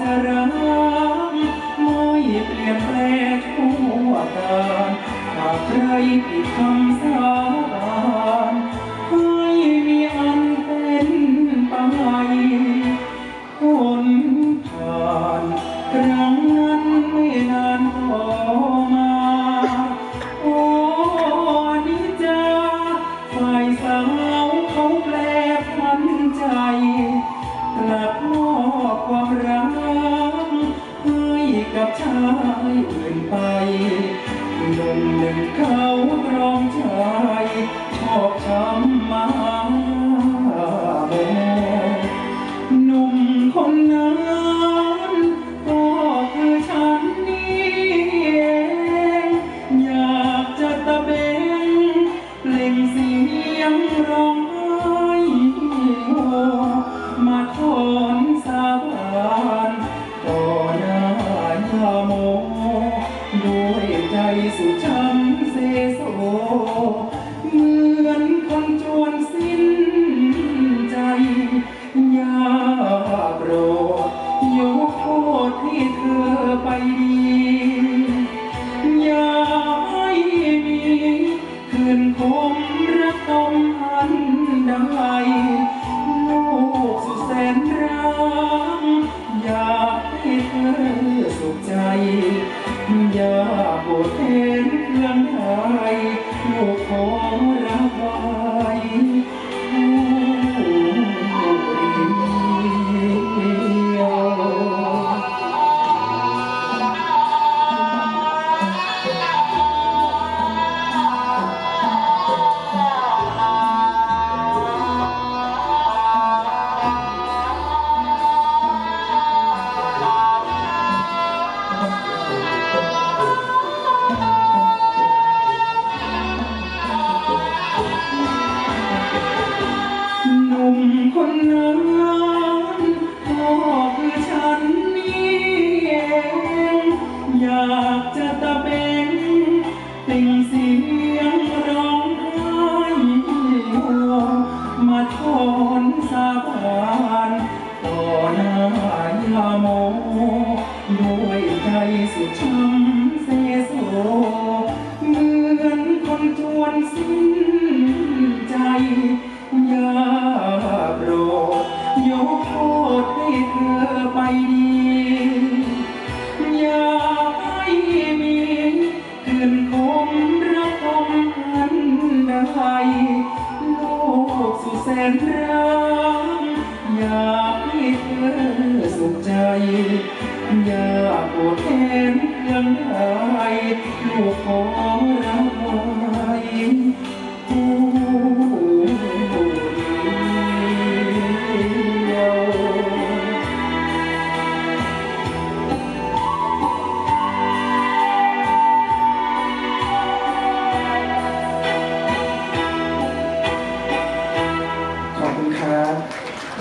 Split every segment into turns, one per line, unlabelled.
จะรักไม่เปลี่ยนแปลงทั่วกานหากใครผิดคำสาบานให้มีอันเป็นไปคนผ่านครั้งนั้นไม่นานพอ ห วนสิ้นใจ อย่าโปรดยกโทษให้เธอไปดี อย่าให้มีคืนคมรักคมอันใดโลกสุดแสนรักอยากให้เธอสุขใจ อย่าโกรธแค้นเครื่องใดลูกขอ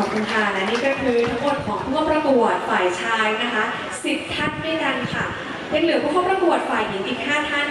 อบคุณค่ะและนี่ก็คือทั้งหมดของผู้เข้าประกวดฝ่ายชายนะคะสิบท่านด้วยกันค่ะยังเหลือผู้เข้าประกวดฝ่ายหญิงอีกห้าท่าน